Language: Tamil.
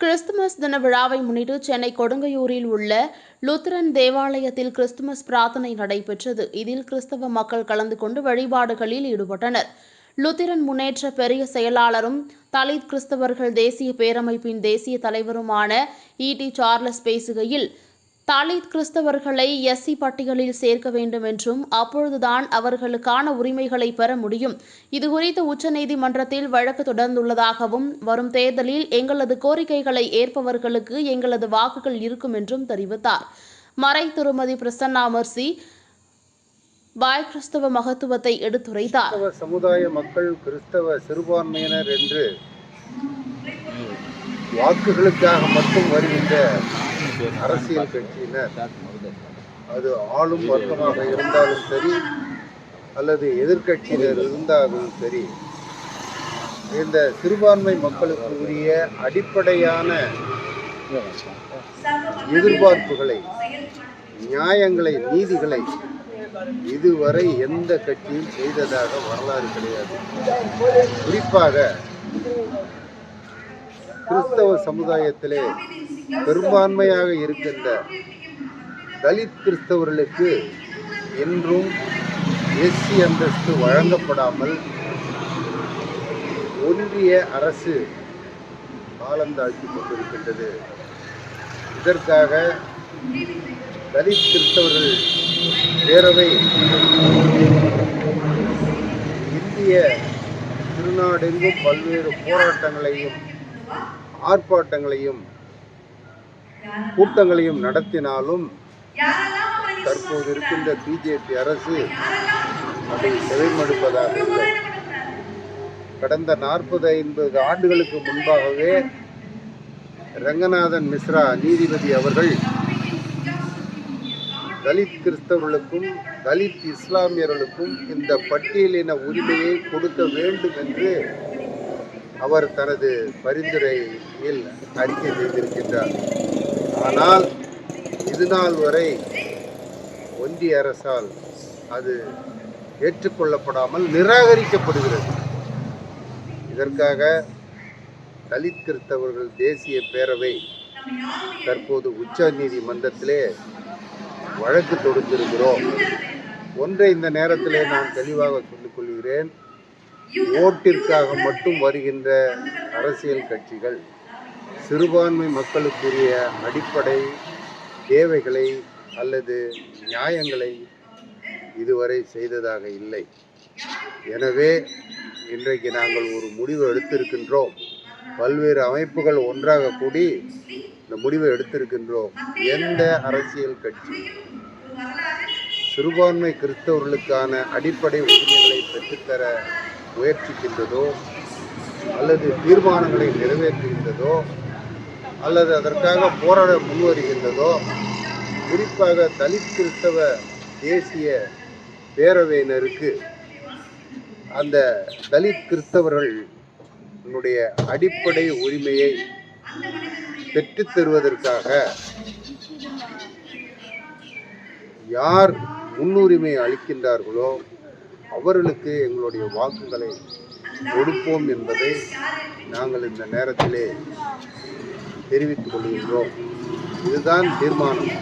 கிறிஸ்துமஸ் தின விழாவை முன்னிட்டு சென்னை கொடுங்கையூரில் உள்ள லுத்தரன் தேவாலயத்தில் கிறிஸ்துமஸ் பிரார்த்தனை நடைபெற்றது. இதில் கிறிஸ்தவ மக்கள் கலந்து கொண்டு வழிபாடுகளில் ஈடுபட்டனர். லுத்திரன் முன்னேற்ற பெரிய செயலாளரும் தலித் கிறிஸ்தவர்கள் தேசிய பேரமைப்பின் தேசிய தலைவருமான இடி சார்லஸ் பேசுகையில் தலித் கிறிஸ்தவர்களை எஸ்சி பட்டியலில் சேர்க்க வேண்டும் என்றும் அப்பொழுதுதான் அவர்களுக்கான உரிமைகளை பெற முடியும். இதுகுறித்து உச்சநீதிமன்றத்தில் வழக்கு தொடர்ந்துள்ளதாகவும் வரும் தேர்தலில் எங்களது கோரிக்கைகளை ஏற்பவர்களுக்கு எங்களது வாக்குகள் இருக்கும் என்றும் தெரிவித்தார். மறை திருமதி பிரசன்னா மர்சி பாய் கிறிஸ்தவ மகத்துவத்தை எடுத்துரைத்தார். சமுதாய மக்கள் கிறிஸ்தவ சிறுபான்மையினர் என்று வாக்குகளுக்காக மட்டும் வருகின்ற அரசியல் கட்சியினர் அது ஆளும் வர்க்கமாக இருந்தாலும் சரி அல்லது எதிர்க்கட்சியினர் இருந்தாலும் சரி இந்த சிறுபான்மை மக்களுக்கு உரிய அடிப்படையான எதிர்பார்ப்புகளை நியாயங்களை நீதிகளை இதுவரை எந்த கட்சியும் செய்ததாக வரலாறு கிடையாது. குறிப்பாக கிறிஸ்தவ சமுதாயத்திலே பெரும்பான்மையாக இருக்கின்ற தலித் கிறிஸ்தவர்களுக்கு என்றும் எஸ்சி அந்தஸ்து வழங்கப்படாமல் ஒன்றிய அரசு காலந்தாழ்த்தி கொண்டிருக்கின்றது. இதற்காக தலித் கிறிஸ்தவர்கள் பேரவை இந்திய திருநாடெங்கும் பல்வேறு போராட்டங்களையும் ஆர்ப்பாட்டங்களையும் கூட்டங்களையும் நடத்தினாலும் தற்போது இருக்கின்ற பிஜேபி அரசு அதை செவிமடுப்பதாக இல்லை. கடந்த நாற்பது ஐம்பது ஆண்டுகளுக்கு முன்பாகவே ரங்கநாதன் மிஸ்ரா நீதிபதி அவர்கள் தலித் கிறிஸ்தவர்களுக்கும் தலித் இஸ்லாமியர்களுக்கும் இந்த பட்டியலின உரிமையை கொடுக்க வேண்டும் என்று அவர் தனது பரிந்துரையில் அறிக்கை செய்திருக்கின்றார். ஆனால் இதுநாள் வரை ஒன்றிய அரசால் அது ஏற்றுக்கொள்ளப்படாமல் நிராகரிக்கப்படுகிறது. இதற்காக தலித் கிறிஸ்தவர்கள் தேசிய பேரவை தற்போது உச்ச நீதிமன்றத்திலே வழக்கு தொடுத்திருக்கிறோம். ஒன்றை இந்த நேரத்திலே நான் தெளிவாக சொல்லிக் கொள்கிறேன். ஓட்டிற்காக மட்டும் வருகின்ற அரசியல் கட்சிகள் சிறுபான்மை மக்களுக்குரிய அடிப்படை தேவைகளை அல்லது நியாயங்களை இதுவரை செய்ததாக இல்லை. எனவே இன்றைக்கு நாங்கள் ஒரு முடிவு எடுத்திருக்கின்றோம். பல்வேறு அமைப்புகள் ஒன்றாக கூடி இந்த முடிவை எடுத்திருக்கின்றோம். எந்த அரசியல் கட்சி? சிறுபான்மை கிறிஸ்தவர்களுக்கான அடிப்படை உரிமைகளை பெற்றுத்தர முயற்சிக்கின்றதோ அல்லது தீர்மானங்களை நிறைவேற்றுகின்றதோ அல்லது அதற்காக போராட முன்வருகின்றதோ குறிப்பாக தலித் கிறிஸ்தவ தேசிய பேரவையினருக்கு அந்த தலித் கிறிஸ்தவர்களுடைய அடிப்படை உரிமையை பெற்றுத் தருவதற்காக யார் முன்னுரிமை அளிக்கின்றார்களோ அவர்களுக்கு எங்களுடைய வாக்குகளை கொடுப்போம் என்பதை நாங்கள் இந்த நேரத்திலே தெரிவித்துக் கொள்கின்றோம். இதுதான் தீர்மானம்.